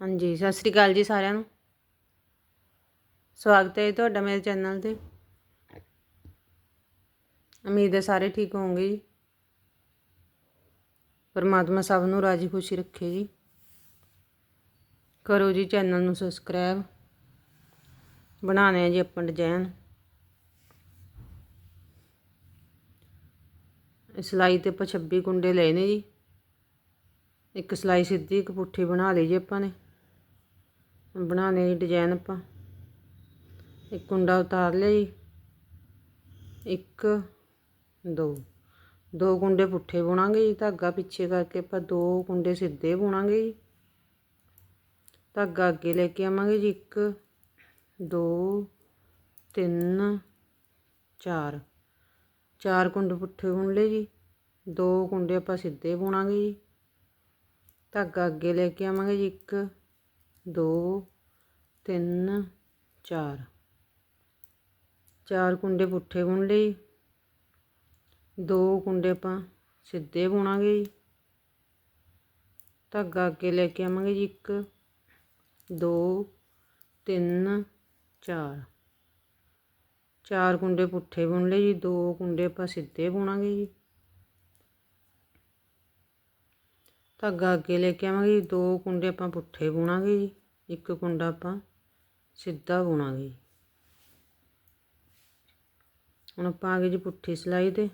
ਹਾਂਜੀ, ਸਤਿ ਸ੍ਰੀ ਅਕਾਲ ਜੀ ਸਾਰਿਆਂ ਨੂੰ। ਸਵਾਗਤ ਹੈ ਜੀ ਤੁਹਾਡਾ ਮੇਰੇ ਚੈਨਲ ਤੇ। ਉਮੀਦ ਹੈ ਸਾਰੇ ਠੀਕ ਹੋਵੋਗੇ ਜੀ। ਪਰਮਾਤਮਾ ਸਭ ਨੂੰ ਰਾਜੀ ਖੁਸ਼ੀ ਰੱਖੇ ਜੀ। ਕਰੋ ਜੀ ਚੈਨਲ ਨੂੰ ਸਬਸਕ੍ਰਾਈਬ। ਬਣਾਣੇ ਆ ਜੀ ਆਪਾਂ ਡਿਜ਼ਾਈਨ। ਸਿਲਾਈ ਤੇ ਆਪਾਂ 26 ਕੁੰਡੇ ਲਏ ਨੇ ਜੀ। ਇੱਕ ਸਲਾਈ ਸਿੱਧੀ, ਇੱਕ ਪੁੱਠੀ ਬਣਾ ਲਈ ਜੀ ਆਪਾਂ ਨੇ। ਬਣਾਣੇ ਜੀ ਡਿਜ਼ਾਈਨ ਆਪਾਂ। ਇੱਕ ਕੁੰਡਾ ਉਤਾਰ ਲਿਆ ਜੀ। ਇੱਕ, ਦੋ। ਦੋ ਕੁੰਡੇ ਪੁੱਠੇ ਬੁਣਾਂਗੇ ਜੀ। ਧਾਗਾ ਪਿੱਛੇ ਕਰਕੇ ਆਪਾਂ ਦੋ ਕੁੰਡੇ ਸਿੱਧੇ ਬੁਣਾਂਗੇ ਜੀ। ਧਾਗਾ ਅੱਗੇ ਲੈ ਕੇ ਆਵਾਂਗੇ ਜੀ। ਇੱਕ, ਦੋ, ਤਿੰਨ, ਚਾਰ। ਚਾਰ ਕੁੰਡੇ ਪੁੱਠੇ ਬੁਣ ਲਏ ਜੀ। ਦੋ ਕੁੰਡੇ ਆਪਾਂ ਸਿੱਧੇ ਬੁਣਾਂਗੇ ਜੀ। ਧਾਗਾ ਅੱਗੇ ਲੈ ਕੇ ਆਵਾਂਗੇ ਜੀ। ਇੱਕ ਦੋ, ਤਿੰਨ, ਚਾਰ। ਚਾਰ ਕੁੰਡੇ ਪੁੱਠੇ ਬੁਣ ਲਏ। ਦੋ ਕੁੰਡੇ ਆਪਾਂ ਸਿੱਧੇ ਬੁਣਾਂਗੇ ਜੀ। ਧਾਗਾ ਅੱਗੇ ਲੈ ਕੇ ਆਵਾਂਗੇ ਜੀ ਇੱਕ, ਦੋ, ਤਿੰਨ, ਚਾਰ। ਚਾਰ ਕੁੰਡੇ ਪੁੱਠੇ ਬੁਣ ਲਏ ਜੀ। ਦੋ ਕੁੰਡੇ ਆਪਾਂ ਸਿੱਧੇ ਬੁਣਾਂਗੇ ਜੀ। ਧਾਗਾ ਅੱਗੇ ਲੈ ਕੇ ਆਵਾਂਗੇ ਜੀ। ਦੋ ਕੁੰਡੇ ਆਪਾਂ ਪੁੱਠੇ ਬੁਣਾਂਗੇ ਜੀ। ਇੱਕ ਕੁੰਡਾ ਆਪਾਂ ਸਿੱਧਾ ਬੁਣਾਂਗੇ। ਹੁਣ ਆਪਾਂ ਆ ਗਏ ਜੀ ਪੁੱਠੀ ਸਿਲਾਈ ਤੇ।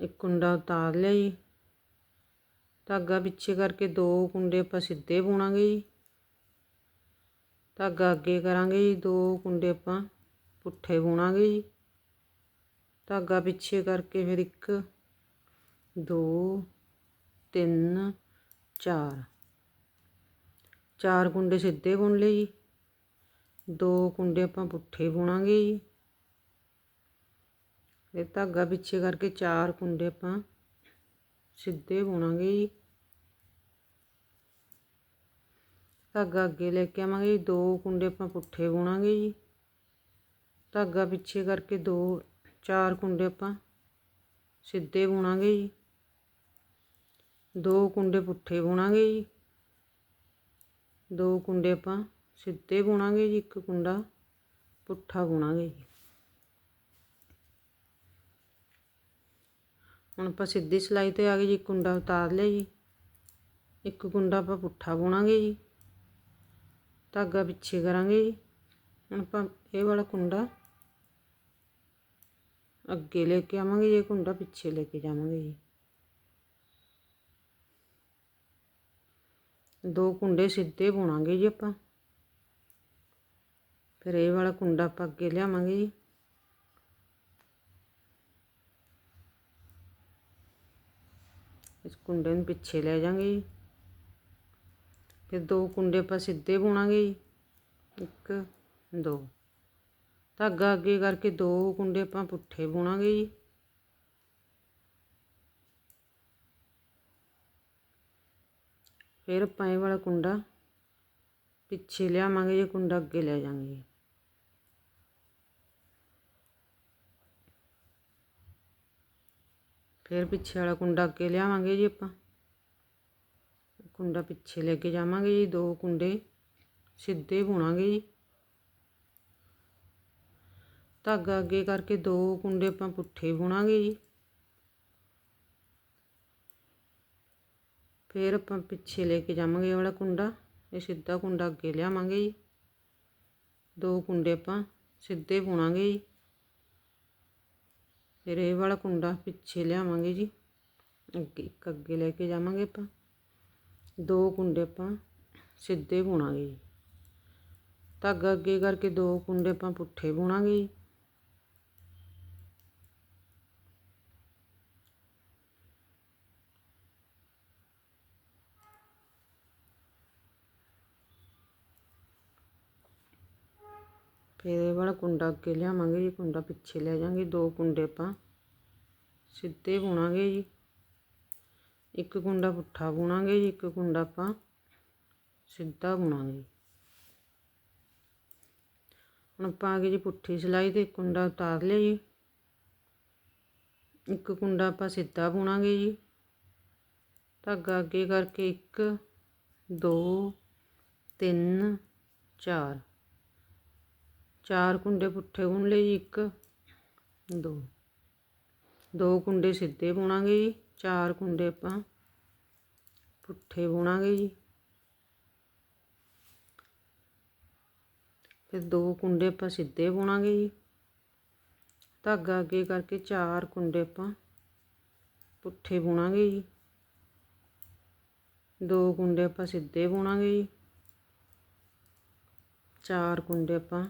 ਇੱਕ ਕੁੰਡਾ ਉਤਾਰ ਲਿਆ ਜੀ। ਧਾਗਾ ਪਿੱਛੇ ਕਰਕੇ ਦੋ ਕੁੰਡੇ ਆਪਾਂ ਸਿੱਧੇ ਬੁਣਾਂਗੇ ਜੀ। ਧਾਗਾ ਅੱਗੇ ਕਰਾਂਗੇ ਜੀ, ਦੋ ਕੁੰਡੇ ਆਪਾਂ ਪੁੱਠੇ ਬੁਣਾਂਗੇ ਜੀ। ਧਾਗਾ ਪਿੱਛੇ ਕਰਕੇ ਫਿਰ ਇੱਕ, ਦੋ, ਤਿੰਨ, ਚਾਰ। ਚਾਰ ਕੁੰਡੇ ਸਿੱਧੇ ਬੁਣ ਲਏ ਜੀ ਦੋ ਕੁੰਡੇ ਆਪਾਂ ਪੁੱਠੇ ਬੁਣਾਂਗੇ ਜੀ ਇਹ ਧਾਗਾ ਪਿੱਛੇ ਕਰਕੇ ਚਾਰ ਕੁੰਡੇ ਆਪਾਂ ਸਿੱਧੇ ਬੁਣਾਂਗੇ ਜੀ ਧਾਗਾ ਅੱਗੇ ਲੈ ਕੇ ਆਵਾਂਗੇ ਜੀ ਦੋ ਕੁੰਡੇ ਆਪਾਂ ਪੁੱਠੇ ਬੁਣਾਂਗੇ ਜੀ ਧਾਗਾ ਪਿੱਛੇ ਕਰਕੇ ਦੋ ਚਾਰ ਕੁੰਡੇ ਆਪਾਂ ਸਿੱਧੇ ਬੁਣਾਂਗੇ ਜੀ ਦੋ ਕੁੰਡੇ ਪੁੱਠੇ ਬੁਣਾਂਗੇ ਜੀ ਦੋ ਕੁੰਡੇ ਆਪਾਂ ਸਿੱਧੇ ਬੁਣਾਂਗੇ ਜੀ ਇੱਕ ਕੁੰਡਾ ਪੁੱਠਾ ਬੁਣਾਂਗੇ ਜੀ ਹੁਣ ਆਪਾਂ ਸਿੱਧੀ ਸਿਲਾਈ ਤੇ ਆ ਗਏ ਜੀ ਕੁੰਡਾ ਉਤਾਰ ਲਿਆ ਜੀ ਇੱਕ ਕੁੰਡਾ ਆਪਾਂ ਪੁੱਠਾ ਬੁਣਾਂਗੇ ਜੀ ਧਾਗਾ ਪਿੱਛੇ ਕਰਾਂਗੇ ਜੀ ਹੁਣ ਆਪਾਂ ਇਹ ਵਾਲਾ ਕੁੰਡਾ ਅੱਗੇ ਲੈ ਕੇ ਆਵਾਂਗੇ ਜੀ ਕੁੰਡਾ ਪਿੱਛੇ ਲੈ ਕੇ ਜਾਵਾਂਗੇ ਜੀ ਦੋ ਕੁੰਡੇ ਸਿੱਧੇ ਬੁਣਾਂਗੇ ਜੀ ਆਪਾਂ ਫਿਰ ਇਹ ਵਾਲਾ ਕੁੰਡਾ ਆਪਾਂ ਅੱਗੇ ਲਿਆਵਾਂਗੇ ਜੀ ਇਸ ਕੁੰਡੇ ਨੂੰ ਪਿੱਛੇ ਲੈ ਜਾਾਂਗੇ ਜੀ ਫਿਰ ਦੋ ਕੁੰਡੇ ਆਪਾਂ ਸਿੱਧੇ ਬੁਣਾਂਗੇ ਜੀ ਇੱਕ ਦੋ ਧਾਗਾ ਅੱਗੇ ਕਰਕੇ ਦੋ ਕੁੰਡੇ ਆਪਾਂ ਪੁੱਠੇ ਬੁਣਾਂਗੇ ਜੀ ਫਿਰ ਆਪਾਂ ਇਹ ਵਾਲਾ ਕੁੰਡਾ ਪਿੱਛੇ ਲਿਆਵਾਂਗੇ ਜੀ ਕੁੰਡਾ ਅੱਗੇ ਲੈ ਜਾਵਾਂਗੇ ਫਿਰ ਪਿੱਛੇ ਵਾਲਾ ਕੁੰਡਾ ਅੱਗੇ ਲਿਆਵਾਂਗੇ ਜੀ ਆਪਾਂ ਕੁੰਡਾ ਪਿੱਛੇ ਲੈ ਕੇ ਜਾਵਾਂਗੇ ਜੀ ਦੋ ਕੁੰਡੇ ਸਿੱਧੇ ਬੁਣਾਂਗੇ ਜੀ ਧਾਗਾ ਅੱਗੇ ਕਰਕੇ ਦੋ ਕੁੰਡੇ ਆਪਾਂ ਪੁੱਠੇ ਬੁਣਾਂਗੇ ਜੀ ਫਿਰ ਆਪਾਂ ਪਿੱਛੇ ਲੈ ਕੇ ਜਾਵਾਂਗੇ ਇਹ ਵਾਲਾ ਕੁੰਡਾ ਇਹ ਸਿੱਧਾ ਕੁੰਡਾ ਅੱਗੇ ਲਿਆਵਾਂਗੇ ਜੀ ਦੋ ਕੁੰਡੇ ਆਪਾਂ ਸਿੱਧੇ ਬੁਣਾਂਗੇ ਜੀ ਫਿਰ ਇਹ ਵਾਲਾ ਕੁੰਡਾ ਪਿੱਛੇ ਲਿਆਵਾਂਗੇ ਜੀ ਅੱਗੇ ਇੱਕ ਅੱਗੇ ਲੈ ਕੇ ਜਾਵਾਂਗੇ ਆਪਾਂ ਦੋ ਕੁੰਡੇ ਆਪਾਂ ਸਿੱਧੇ ਬੁਣਾਂਗੇ ਜੀ ਧਾਗਾ ਅੱਗੇ ਕਰਕੇ ਦੋ ਕੁੰਡੇ ਆਪਾਂ ਪੁੱਠੇ ਬੁਣਾਂਗੇ ਜੀ ਵਾਲਾ ਕੁੰਡਾ ਅੱਗੇ ਲਿਆਵਾਂਗੇ ਜੀ ਕੁੰਡਾ ਪਿੱਛੇ ਲੈ ਜਾਾਂਗੇ ਦੋ ਕੁੰਡੇ ਆਪਾਂ ਸਿੱਧੇ ਬੁਣਾਂਗੇ ਜੀ ਇੱਕ ਕੁੰਡਾ ਪੁੱਠਾ ਬੁਣਾਂਗੇ ਜੀ ਇੱਕ ਕੁੰਡਾ ਆਪਾਂ ਸਿੱਧਾ ਬੁਣਾਂਗੇ ਹੁਣ ਆਪਾਂ ਆ ਗਏ ਜੀ ਪੁੱਠੀ ਸਿਲਾਈ ਤੇ ਕੁੰਡਾ ਉਤਾਰ ਲਿਆ ਜੀ ਇੱਕ ਕੁੰਡਾ ਆਪਾਂ ਸਿੱਧਾ ਬੁਣਾਂਗੇ ਜੀ ਧਾਗਾ ਅੱਗੇ ਕਰਕੇ ਇੱਕ ਦੋ ਤਿੰਨ ਚਾਰ ਚਾਰ ਕੁੰਡੇ ਪੁੱਠੇ ਬੁਣ ਲਏ ਜੀ ਇੱਕ ਦੋ ਦੋ ਕੁੰਡੇ ਸਿੱਧੇ ਬੁਣਾਂਗੇ ਜੀ ਚਾਰ ਕੁੰਡੇ ਆਪਾਂ ਪੁੱਠੇ ਬੁਣਾਂਗੇ ਜੀ ਫਿਰ ਦੋ ਕੁੰਡੇ ਆਪਾਂ ਸਿੱਧੇ ਬੁਣਾਂਗੇ ਜੀ ਧਾਗਾ ਅੱਗੇ ਕਰਕੇ ਚਾਰ ਕੁੰਡੇ ਆਪਾਂ ਪੁੱਠੇ ਬੁਣਾਂਗੇ ਜੀ ਦੋ ਕੁੰਡੇ ਆਪਾਂ ਸਿੱਧੇ ਬੁਣਾਂਗੇ ਜੀ ਚਾਰ ਕੁੰਡੇ ਆਪਾਂ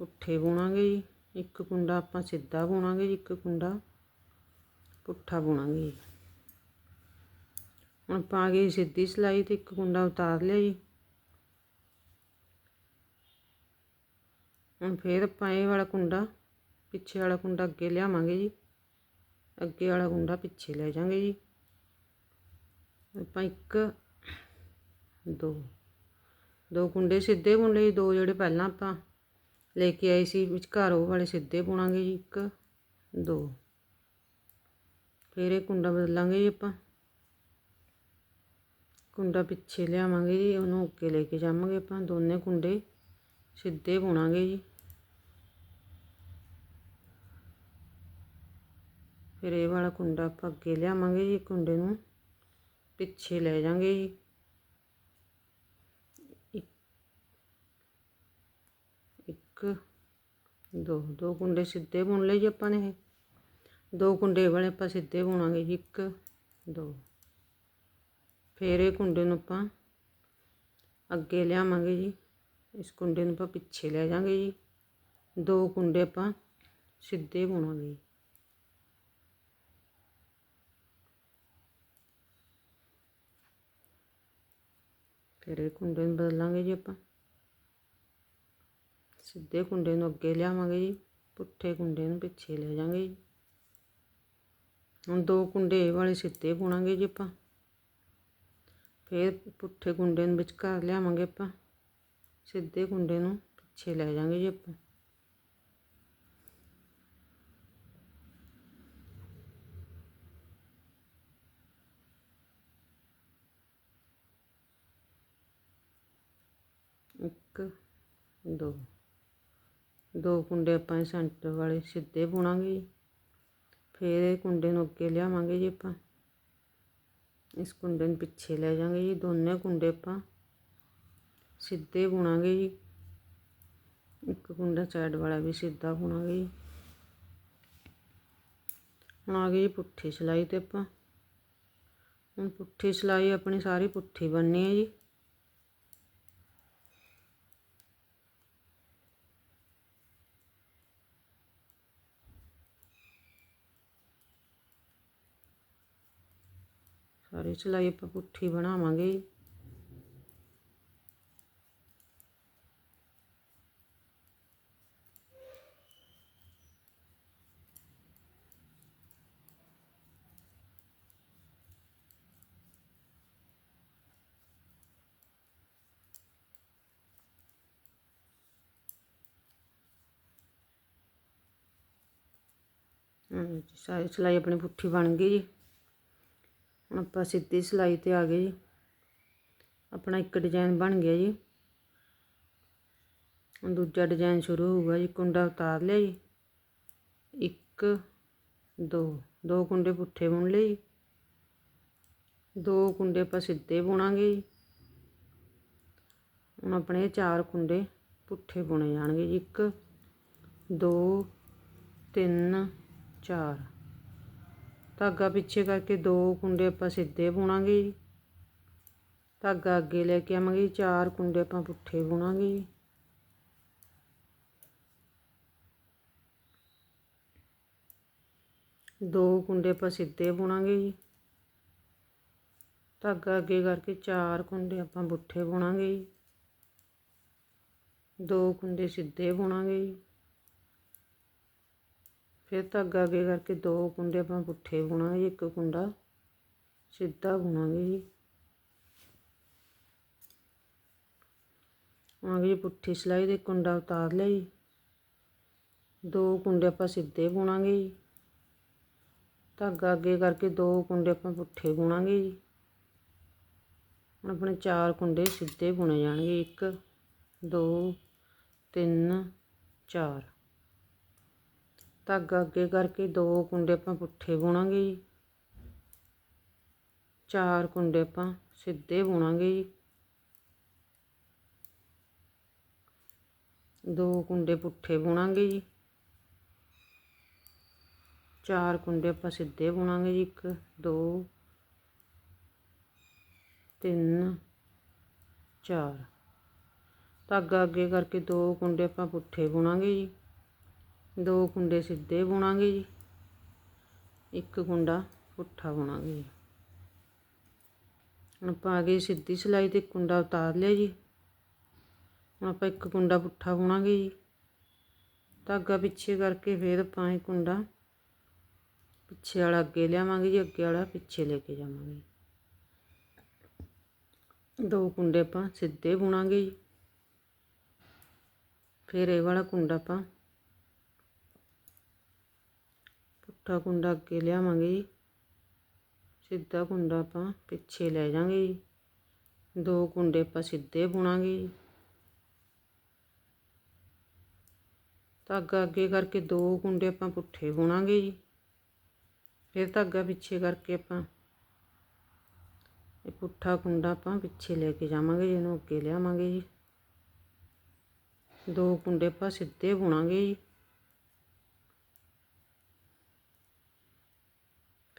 ਪੁੱਠੇ ਬੁਣਾਂਗੇ ਜੀ। ਇੱਕ ਕੁੰਡਾ ਆਪਾਂ ਸਿੱਧਾ ਬੁਣਾਂਗੇ ਜੀ, ਇੱਕ ਕੁੰਡਾ ਪੁੱਠਾ ਬੁਣਾਂਗੇ ਜੀ। ਹੁਣ ਪਾ ਗਏ ਸਿੱਧੀ ਸਿਲਾਈ ਤੇ ਇੱਕ ਕੁੰਡਾ ਉਤਾਰ ਲਿਆ ਜੀ। ਹੁਣ ਫੇਰ ਆਪਾਂ ਇਹ ਵਾਲਾ ਕੁੰਡਾ, ਪਿੱਛੇ ਵਾਲਾ ਕੁੰਡਾ ਅੱਗੇ ਲਿਆਵਾਂਗੇ ਜੀ। ਅੱਗੇ ਵਾਲਾ ਕੁੰਡਾ ਪਿੱਛੇ ਲੈ ਜਾਵਾਂਗੇ ਜੀ। ਆਪਾਂ ਇੱਕ, ਦੋ ਦੋ ਕੁੰਡੇ ਸਿੱਧੇ ਬੁਣ ਲਏ ਦੋ ਜਿਹੜੇ ਪਹਿਲਾਂ ਆਪਾਂ ਲੈ ਕੇ ਆਏ ਸੀ ਵਿਚਕਾਰ ਉਹ ਵਾਲੇ ਸਿੱਧੇ ਬੁਣਾਂਗੇ ਜੀ, ਇੱਕ, ਦੋ। ਫਿਰ ਇਹ ਕੁੰਡਾ ਬਦਲਾਂਗੇ ਜੀ ਆਪਾਂ। ਕੁੰਡਾ ਪਿੱਛੇ ਲਿਆਵਾਂਗੇ ਜੀ, ਉਹਨੂੰ ਅੱਗੇ ਲੈ ਕੇ ਜਾਵਾਂਗੇ ਆਪਾਂ। ਦੋਨੇ ਕੁੰਡੇ ਸਿੱਧੇ ਬੁਣਾਂਗੇ ਜੀ। ਫਿਰ ਇਹ ਵਾਲਾ ਕੁੰਡਾ ਆਪਾਂ ਅੱਗੇ ਲਿਆਵਾਂਗੇ ਜੀ, ਕੁੰਡੇ ਨੂੰ ਪਿੱਛੇ ਲੈ ਜਾਾਂਗੇ ਜੀ। ਇੱਕ ਦੋ ਦੋ ਕੁੰਡੇ ਸਿੱਧੇ ਬੁਣ ਲਏ ਜੀ ਆਪਾਂ ਨੇ ਇਹ ਦੋ ਕੁੰਡੇ ਵਾਲੇ ਆਪਾਂ ਸਿੱਧੇ ਬੁਣਾਂਗੇ ਜੀ ਇੱਕ ਦੋ ਫਿਰ ਇਹ ਕੁੰਡੇ ਨੂੰ ਆਪਾਂ ਅੱਗੇ ਲਿਆਵਾਂਗੇ ਜੀ ਇਸ ਕੁੰਡੇ ਨੂੰ ਆਪਾਂ ਪਿੱਛੇ ਲੈ ਜਾਾਂਗੇ ਜੀ ਦੋ ਕੁੰਡੇ ਆਪਾਂ ਸਿੱਧੇ ਬੁਣਾਂਗੇ ਜੀ ਫਿਰ ਇਹ ਕੁੰਡੇ ਨੂੰ ਬਦਲਾਂਗੇ ਜੀ ਆਪਾਂ ਸਿੱਧੇ ਕੁੰਡੇ ਨੂੰ ਅੱਗੇ ਲਿਆਵਾਂਗੇ ਜੀ, ਪੁੱਠੇ ਕੁੰਡੇ ਨੂੰ ਪਿੱਛੇ ਲੈ ਜਾਵਾਂਗੇ ਜੀ। ਹੁਣ ਦੋ ਕੁੰਡੇ ਇਹ ਵਾਲੇ ਸਿੱਧੇ ਬੁਣਾਂਗੇ ਜੀ ਆਪਾਂ। ਫਿਰ ਪੁੱਠੇ ਕੁੰਡੇ ਨੂੰ ਵਿਚਕਾਰ ਲਿਆਵਾਂਗੇ ਆਪਾਂ। ਸਿੱਧੇ ਕੁੰਡੇ ਨੂੰ ਪਿੱਛੇ ਲੈ ਜਾਵਾਂਗੇ ਜੀ ਆਪਾਂ। ਇੱਕ, ਦੋ। ਦੋ ਕੁੰਡੇ ਆਪਾਂ ਸੈਂਟਰ ਵਾਲੇ ਸਿੱਧੇ ਬੁਣਾਂਗੇ ਜੀ। ਫਿਰ ਇਹ ਕੁੰਡੇ ਨੂੰ ਅੱਗੇ ਲਿਆਵਾਂਗੇ ਜੀ ਆਪਾਂ। ਇਸ ਕੁੰਡੇ ਨੂੰ ਪਿੱਛੇ ਲੈ ਜਾਵਾਂਗੇ ਜੀ, ਦੋਨੇ ਕੁੰਡੇ ਆਪਾਂ ਸਿੱਧੇ ਬੁਣਾਂਗੇ ਜੀ। ਇੱਕ ਕੁੰਡਾ ਸਾਈਡ ਵਾਲਾ ਵੀ ਸਿੱਧਾ ਬੁਣਾਂਗੇ ਜੀ। ਹੁਣ ਆ ਗਈ ਪੁੱਠੀ ਸਿਲਾਈ ਤੇ ਆਪਾਂ। ਹੁਣ ਪੁੱਠੀ ਸਿਲਾਈ ਆਪਣੀ ਸਾਰੀ ਪੁੱਠੀ ਬਣਨੀ ਹੈ ਜੀ। ਸਾਰੀ ਸਿਲਾਈ ਆਪਾਂ ਪੁੱਠੀ ਬਣਾਵਾਂਗੇ। ਸਾਰੀ ਸਿਲਾਈ ਆਪਣੀ ਪੁੱਠੀ ਬਣ ਗਈ ਜੀ। ਹੁਣ ਆਪਾਂ ਸਿੱਧੀ ਸਿਲਾਈ ਤੇ ਆ ਗਏ ਜੀ। ਆਪਣਾ ਇੱਕ ਡਿਜ਼ਾਈਨ ਬਣ ਗਿਆ ਜੀ। ਹੁਣ ਦੂਜਾ ਡਿਜ਼ਾਈਨ ਸ਼ੁਰੂ ਹੋਊਗਾ ਜੀ, ਕੁੰਡਾ ਉਤਾਰ ਲਿਆ ਜੀ। ਇੱਕ, ਦੋ ਦੋ ਕੁੰਡੇ ਪੁੱਠੇ ਬੁਣ ਲਏ ਜੀ। ਦੋ ਕੁੰਡੇ ਆਪਾਂ ਸਿੱਧੇ ਬੁਣਾਂਗੇ ਜੀ। ਹੁਣ ਆਪਣੇ ਚਾਰ ਕੁੰਡੇ ਪੁੱਠੇ ਬੁਣੇ ਜਾਣਗੇ ਜੀ। ਇੱਕ, ਦੋ, ਤਿੰਨ, ਚਾਰ। ਧਾਗਾ ਪਿੱਛੇ ਕਰਕੇ ਦੋ ਕੁੰਡੇ ਆਪਾਂ ਸਿੱਧੇ ਬੁਣਾਂਗੇ ਜੀ ਧਾਗਾ ਅੱਗੇ ਲੈ ਕੇ ਆਵਾਂਗੇ ਚਾਰ ਕੁੰਡੇ ਆਪਾਂ ਪੁੱਠੇ ਬੁਣਾਂਗੇ ਜੀ ਦੋ ਕੁੰਡੇ ਆਪਾਂ ਸਿੱਧੇ ਬੁਣਾਂਗੇ ਜੀ ਧਾਗਾ ਅੱਗੇ ਕਰਕੇ ਚਾਰ ਕੁੰਡੇ ਆਪਾਂ ਪੁੱਠੇ ਬੁਣਾਂਗੇ ਜੀ ਦੋ ਕੁੰਡੇ ਸਿੱਧੇ ਬੁਣਾਂਗੇ ਜੀ ਫਿਰ ਧਾਗਾ ਅੱਗੇ ਕਰਕੇ ਦੋ ਕੁੰਡੇ ਆਪਾਂ ਪੁੱਠੇ ਬੁਣਾਂਗੇ ਇੱਕ ਕੁੰਡਾ ਸਿੱਧਾ ਬੁਣਾਂਗੇ ਜੀ। ਆਗੇ ਪੁੱਠੀ ਸਿਲਾਈ ਦੇ ਕੁੰਡਾ ਉਤਾਰ ਲਿਆ ਜੀ। ਦੋ ਕੁੰਡੇ ਆਪਾਂ ਸਿੱਧੇ ਬੁਣਾਂਗੇ ਜੀ। ਧਾਗਾ ਅੱਗੇ ਕਰਕੇ ਦੋ ਕੁੰਡੇ ਆਪਾਂ ਪੁੱਠੇ ਬੁਣਾਂਗੇ ਜੀ। ਹੁਣ ਆਪਣੇ ਚਾਰ ਕੁੰਡੇ ਸਿੱਧੇ ਬੁਣੇ ਜਾਣਗੇ 1 2 3 4 ਧਾਗਾ ਅੱਗੇ ਕਰਕੇ ਦੋ ਕੁੰਡੇ ਆਪਾਂ ਪੁੱਠੇ ਬੁਣਾਂਗੇ ਜੀ। ਚਾਰ ਕੁੰਡੇ ਆਪਾਂ ਸਿੱਧੇ ਬੁਣਾਂਗੇ ਜੀ। ਦੋ ਕੁੰਡੇ ਪੁੱਠੇ ਬੁਣਾਂਗੇ ਜੀ। ਚਾਰ ਕੁੰਡੇ ਆਪਾਂ ਸਿੱਧੇ ਬੁਣਾਂਗੇ ਜੀ 1 2 3 4 ਧਾਗਾ ਅੱਗੇ ਕਰਕੇ ਦੋ ਕੁੰਡੇ ਆਪਾਂ ਪੁੱਠੇ ਬੁਣਾਂਗੇ ਜੀ। ਦੋ ਕੁੰਡੇ ਸਿੱਧੇ ਬੁਣਾਂਗੇ ਜੀ। ਇੱਕ ਕੁੰਡਾ ਪੁੱਠਾ ਬੁਣਾਂਗੇ ਜੀ। ਹੁਣ ਆਪਾਂ ਆ ਗਏ ਸਿੱਧੀ ਸਿਲਾਈ ਤੇ ਕੁੰਡਾ ਉਤਾਰ ਲਿਆ ਜੀ। ਹੁਣ ਆਪਾਂ ਇੱਕ ਕੁੰਡਾ ਪੁੱਠਾ ਬੁਣਾਂਗੇ ਜੀ। ਧਾਗਾ ਪਿੱਛੇ ਕਰਕੇ ਫਿਰ ਆਪਾਂ ਇਹ ਕੁੰਡਾ ਪਿੱਛੇ ਵਾਲਾ ਅੱਗੇ ਲਿਆਵਾਂਗੇ ਜੀ, ਅੱਗੇ ਵਾਲਾ ਪਿੱਛੇ ਲੈ ਕੇ ਜਾਵਾਂਗੇ ਦੋ ਕੁੰਡੇ ਆਪਾਂ ਸਿੱਧੇ ਬੁਣਾਂਗੇ ਜੀ। ਫਿਰ ਇਹ ਵਾਲਾ ਕੁੰਡਾ ਆਪਾਂ ਪੁੱਠਾ ਕੁੰਡਾ ਅੱਗੇ ਲਿਆਵਾਂਗੇ ਜੀ ਸਿੱਧਾ ਕੁੰਡਾ ਆਪਾਂ ਪਿੱਛੇ ਲੈ ਜਾਾਂਗੇ ਜੀ ਦੋ ਕੁੰਡੇ ਆਪਾਂ ਸਿੱਧੇ ਬੁਣਾਂਗੇ ਜੀ ਧਾਗਾ ਅੱਗੇ ਕਰਕੇ ਦੋ ਕੁੰਡੇ ਆਪਾਂ ਪੁੱਠੇ ਬੁਣਾਂਗੇ ਜੀ ਫਿਰ ਧਾਗਾ ਪਿੱਛੇ ਕਰਕੇ ਆਪਾਂ ਇਹ ਪੁੱਠਾ ਕੁੰਡਾ ਆਪਾਂ ਪਿੱਛੇ ਲੈ ਕੇ ਜਾਵਾਂਗੇ ਜਿਹਨੂੰ ਅੱਗੇ ਲਿਆਵਾਂਗੇ ਜੀ ਦੋ ਕੁੰਡੇ ਆਪਾਂ ਸਿੱਧੇ ਬੁਣਾਂਗੇ ਜੀ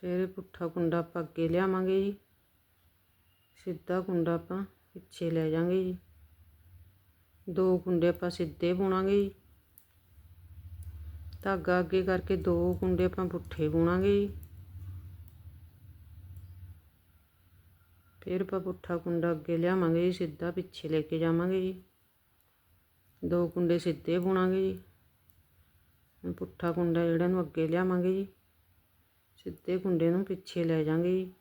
ਫਿਰ ਪੁੱਠਾ ਕੁੰਡਾ ਆਪਾਂ ਅੱਗੇ ਲਿਆਵਾਂਗੇ ਜੀ ਸਿੱਧਾ ਕੁੰਡਾ ਆਪਾਂ ਪਿੱਛੇ ਲੈ ਜਾਾਂਗੇ ਜੀ ਦੋ ਕੁੰਡੇ ਆਪਾਂ ਸਿੱਧੇ ਬੁਣਾਂਗੇ ਜੀ ਧਾਗਾ ਅੱਗੇ ਕਰਕੇ ਦੋ ਕੁੰਡੇ ਆਪਾਂ ਪੁੱਠੇ ਬੁਣਾਂਗੇ ਜੀ ਫਿਰ ਆਪਾਂ ਪੁੱਠਾ ਕੁੰਡਾ ਅੱਗੇ ਲਿਆਵਾਂਗੇ ਜੀ ਸਿੱਧਾ ਪਿੱਛੇ ਲੈ ਕੇ ਜਾਵਾਂਗੇ ਜੀ ਦੋ ਕੁੰਡੇ ਸਿੱਧੇ ਬੁਣਾਂਗੇ ਜੀ ਪੁੱਠਾ ਕੁੰਡਾ ਜਿਹੜਾ ਨੂੰ ਅੱਗੇ ਲਿਆਵਾਂਗੇ ਜੀ ਸਿੱਧੇ ਕੁੰਡੇ ਨੂੰ ਪਿੱਛੇ ਲੈ ਜਾਾਂਗੇ ਜੀ।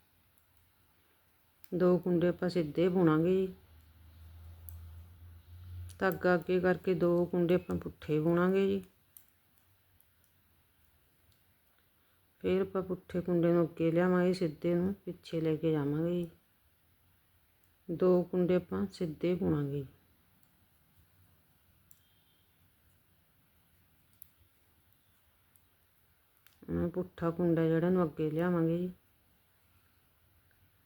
ਦੋ ਕੁੰਡੇ ਆਪਾਂ ਸਿੱਧੇ ਬੁਣਾਂਗੇ ਜੀ। ਧਾਗਾ ਅੱਗੇ ਕਰਕੇ ਦੋ ਕੁੰਡੇ ਆਪਾਂ ਪੁੱਠੇ ਬੁਣਾਂਗੇ ਜੀ। ਫਿਰ ਆਪਾਂ ਪੁੱਠੇ ਕੁੰਡੇ ਨੂੰ ਅੱਗੇ ਲਿਆਵਾਂਗੇ, ਸਿੱਧੇ ਨੂੰ ਪਿੱਛੇ ਲੈ ਕੇ ਜਾਵਾਂਗੇ ਜੀ। ਦੋ ਕੁੰਡੇ ਆਪਾਂ ਸਿੱਧੇ ਬੁਣਾਂਗੇ ਪੁੱਠਾ ਕੁੰਡਾ ਜਿਹੜਾ ਨੂੰ ਅੱਗੇ ਲਿਆਵਾਂਗੇ ਜੀ।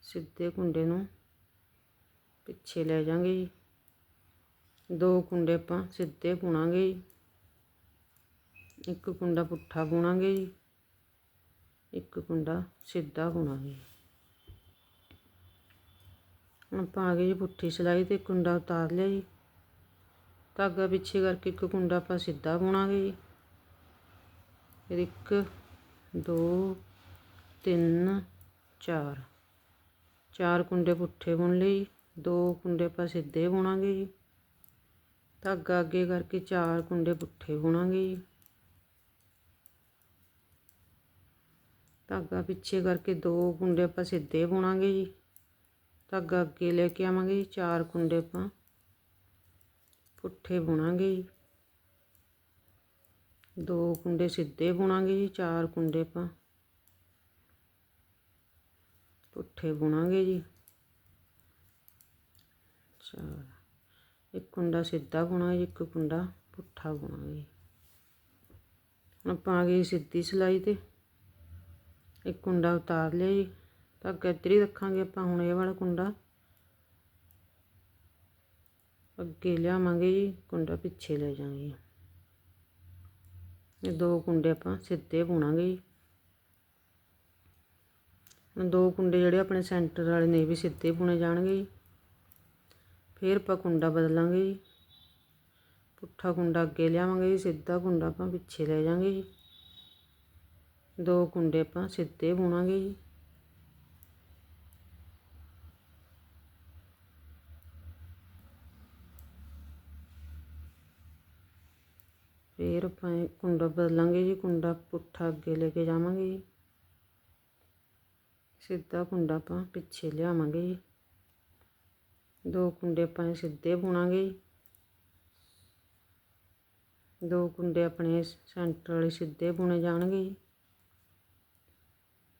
ਸਿੱਧੇ ਕੁੰਡੇ ਨੂੰ ਪਿੱਛੇ ਲੈ ਜਾਾਂਗੇ ਜੀ। ਦੋ ਕੁੰਡੇ ਆਪਾਂ ਸਿੱਧੇ ਬੁਣਾਂਗੇ ਜੀ। ਇੱਕ ਕੁੰਡਾ ਪੁੱਠਾ ਬੁਣਾਂਗੇ ਜੀ। ਇੱਕ ਕੁੰਡਾ ਸਿੱਧਾ ਬੁਣਾਂਗੇ ਹੁਣ ਆਪਾਂ ਆ ਗਏ ਜੀ ਪੁੱਠੀ ਸਿਲਾਈ ਤੇ ਕੁੰਡਾ ਉਤਾਰ ਲਿਆ ਜੀ। ਧਾਗਾ ਪਿੱਛੇ ਕਰਕੇ ਇੱਕ ਕੁੰਡਾ ਆਪਾਂ ਸਿੱਧਾ ਬੁਣਾਂਗੇ ਜੀ। ਫਿਰ ਇੱਕ ਦੋ ਤਿੰਨ ਚਾਰ ਚਾਰ ਕੁੰਡੇ ਪੁੱਠੇ ਬੁਣ ਲਈ ਦੋ ਕੁੰਡੇ ਆਪਾਂ ਸਿੱਧੇ ਬੁਣਾਂਗੇ ਜੀ ਧਾਗਾ ਅੱਗੇ ਕਰਕੇ ਚਾਰ ਕੁੰਡੇ ਪੁੱਠੇ ਬੁਣਾਂਗੇ ਜੀ ਧਾਗਾ ਪਿੱਛੇ ਕਰਕੇ ਦੋ ਕੁੰਡੇ ਆਪਾਂ ਸਿੱਧੇ ਬੁਣਾਂਗੇ ਜੀ ਧਾਗਾ ਅੱਗੇ ਲੈ ਕੇ ਆਵਾਂਗੇ ਜੀ ਚਾਰ ਕੁੰਡੇ ਆਪਾਂ ਪੁੱਠੇ ਬੁਣਾਂਗੇ ਜੀ ਦੋ ਕੁੰਡੇ ਸਿੱਧੇ ਬੁਣਾਂਗੇ ਜੀ, ਚਾਰ ਕੁੰਡੇ ਆਪਾਂ। ਪੁੱਠੇ ਬੁਣਾਂਗੇ ਜੀ। ਚਾਰ, ਇੱਕ ਕੁੰਡਾ ਸਿੱਧਾ ਬੁਣਾਂਗੇ, ਇੱਕ ਕੁੰਡਾ ਪੁੱਠਾ ਬੁਣਾਂਗੇ। ਹੁਣ ਆਪਾਂ ਆ ਗਏ ਸਿੱਧੀ ਸਿਲਾਈ ਤੇ। ਇੱਕ ਕੁੰਡਾ ਉਤਾਰ ਲਿਆ ਜੀ। ਧਾਗਾ ਇੱਧਰ ਹੀ ਰੱਖਾਂਗੇ ਆਪਾਂ, ਹੁਣ ਇਹ ਵਾਲਾ ਕੁੰਡਾ। ਅੱਗੇ ਲਿਆਵਾਂਗੇ ਜੀ, ਕੁੰਡਾ ਪਿੱਛੇ ਲੈ ਜਾਵਾਂਗੇ। ਇਹ ਦੋ ਕੁੰਡੇ ਆਪਾਂ ਸਿੱਧੇ ਬੁਣਾਂਗੇ ਜੀ। ਹੁਣ ਦੋ ਕੁੰਡੇ ਜਿਹੜੇ ਆਪਣੇ ਸੈਂਟਰ ਵਾਲੇ ਨੇ ਵੀ ਸਿੱਧੇ ਬੁਣੇ ਜਾਣਗੇ ਜੀ। ਫਿਰ ਆਪਾਂ ਕੁੰਡਾ ਬਦਲਾਂਗੇ ਜੀ। ਪੁੱਠਾ ਕੁੰਡਾ ਅੱਗੇ ਲਿਆਵਾਂਗੇ ਜੀ, ਸਿੱਧਾ ਕੁੰਡਾ ਆਪਾਂ ਪਿੱਛੇ ਲੈ ਜਾਵਾਂਗੇ ਜੀ। ਦੋ ਕੁੰਡੇ ਆਪਾਂ ਸਿੱਧੇ ਬੁਣਾਂਗੇ ਜੀ। ਫਿਰ ਆਪਾਂ ਕੁੰਡਾ ਬਦਲਾਂਗੇ ਜੀ, ਕੁੰਡਾ ਪੁੱਠਾ ਅੱਗੇ ਲੈ ਕੇ ਜਾਵਾਂਗੇ ਜੀ। ਸਿੱਧਾ ਕੁੰਡਾ ਆਪਾਂ ਪਿੱਛੇ ਲਿਆਵਾਂਗੇ ਜੀ। ਦੋ ਕੁੰਡੇ ਆਪਾਂ ਸਿੱਧੇ ਬੁਣਾਂਗੇ ਜੀ। ਦੋ ਕੁੰਡੇ ਆਪਣੇ ਸੈਂਟਰ ਵਾਲੇ ਸਿੱਧੇ ਬੁਣੇ ਜਾਣਗੇ ਜੀ।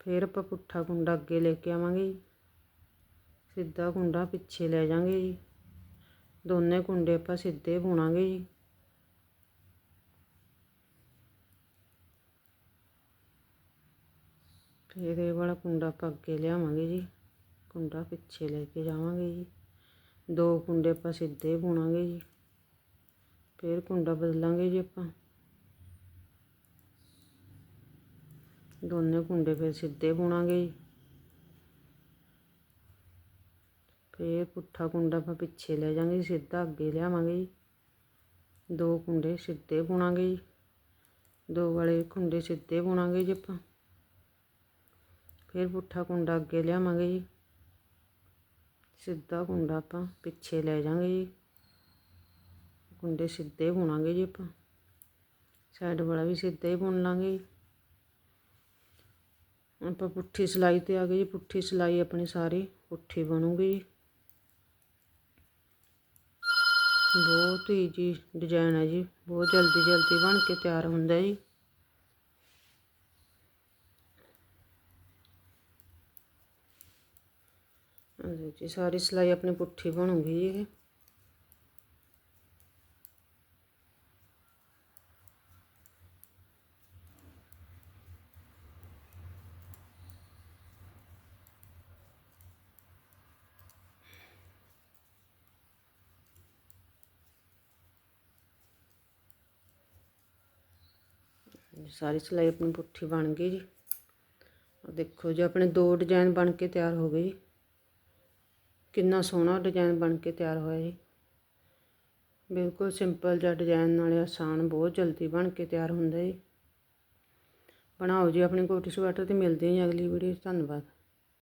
ਫਿਰ ਆਪਾਂ ਪੁੱਠਾ ਕੁੰਡਾ ਅੱਗੇ ਲੈ ਕੇ ਆਵਾਂਗੇ ਜੀ। ਸਿੱਧਾ ਕੁੰਡਾ ਪਿੱਛੇ ਲੈ ਜਾਾਂਗੇ ਜੀ। ਦੋਨੇ ਕੁੰਡੇ ਆਪਾਂ ਸਿੱਧੇ ਬੁਣਾਂਗੇ ਜੀ। ਫਿਰ ਇਹ ਵਾਲਾ ਕੁੰਡਾ ਆਪਾਂ ਅੱਗੇ ਲਿਆਵਾਂਗੇ ਜੀ ਕੁੰਡਾ ਪਿੱਛੇ ਲੈ ਕੇ ਜਾਵਾਂਗੇ ਜੀ ਦੋ ਕੁੰਡੇ ਆਪਾਂ ਸਿੱਧੇ ਬੁਣਾਂਗੇ ਜੀ ਫਿਰ ਕੁੰਡਾ ਬਦਲਾਂਗੇ ਜੀ ਆਪਾਂ ਦੋਨੇ ਕੁੰਡੇ ਫਿਰ ਸਿੱਧੇ ਬੁਣਾਂਗੇ ਜੀ ਫਿਰ ਪੁੱਠਾ ਕੁੰਡਾ ਆਪਾਂ ਪਿੱਛੇ ਲੈ ਜਾਾਂਗੇ ਸਿੱਧਾ ਅੱਗੇ ਲਿਆਵਾਂਗੇ ਜੀ ਦੋ ਕੁੰਡੇ ਸਿੱਧੇ ਬੁਣਾਂਗੇ ਜੀ ਦੋ ਵਾਲੇ ਕੁੰਡੇ ਸਿੱਧੇ ਬੁਣਾਂਗੇ ਜੀ ਆਪਾਂ ਫਿਰ ਪੁੱਠਾ ਕੁੰਡਾ ਅੱਗੇ ਲਿਆਵਾਂਗੇ ਜੀ। ਸਿੱਧਾ ਕੁੰਡਾ ਆਪਾਂ ਪਿੱਛੇ ਲੈ ਜਾਾਂਗੇ ਜੀ। ਕੁੰਡੇ ਸਿੱਧੇ ਬੁਣਾਂਗੇ ਜੀ ਆਪਾਂ। ਸਾਈਡ ਵਾਲਾ ਵੀ ਸਿੱਧਾ ਹੀ ਬੁਣ ਲਾਂਗੇ ਜੀ। ਆਪਾਂ ਪੁੱਠੀ ਸਿਲਾਈ ਤੇ ਆ ਗਏ ਜੀ। ਪੁੱਠੀ ਸਿਲਾਈ ਆਪਣੀ ਸਾਰੀ ਪੁੱਠੀ ਬਣੂਗੀ ਜੀ। ਬਹੁਤ ਹੀ ਜੀ ਡਿਜ਼ਾਈਨ ਹੈ ਜੀ। ਬਹੁਤ ਜਲਦੀ ਜਲਦੀ ਬਣ ਕੇ ਤਿਆਰ ਹੁੰਦਾ ਜੀ। जी, सारी सिलाई अपनी पुट्ठी बनूगी ये। सारी सिलाई अपनी पुट्ठी बन गई जी। देखो जी, अपने दो डिज़ाइन बन के तैयार हो गई। ਕਿੰਨਾ ਸੋਹਣਾ ਡਿਜ਼ਾਈਨ ਬਣ ਕੇ ਤਿਆਰ ਹੋਇਆ ਜੀ। ਬਿਲਕੁਲ ਸਿੰਪਲ ਜਿਹਾ ਡਿਜ਼ਾਈਨ ਨਾਲੇ ਆਸਾਨ, ਬਹੁਤ ਜਲਦੀ ਬਣ ਕੇ ਤਿਆਰ ਹੁੰਦਾ ਜੀ। ਬਣਾਓ ਜੀ, ਆਪਣੀ ਕੋਟੀ ਸਵੈਟਰ ਤੇ ਮਿਲਦੇ ਹਾਂ ਜੀ ਅਗਲੀ ਵੀਡੀਓ 'ਚ, ਧੰਨਵਾਦ।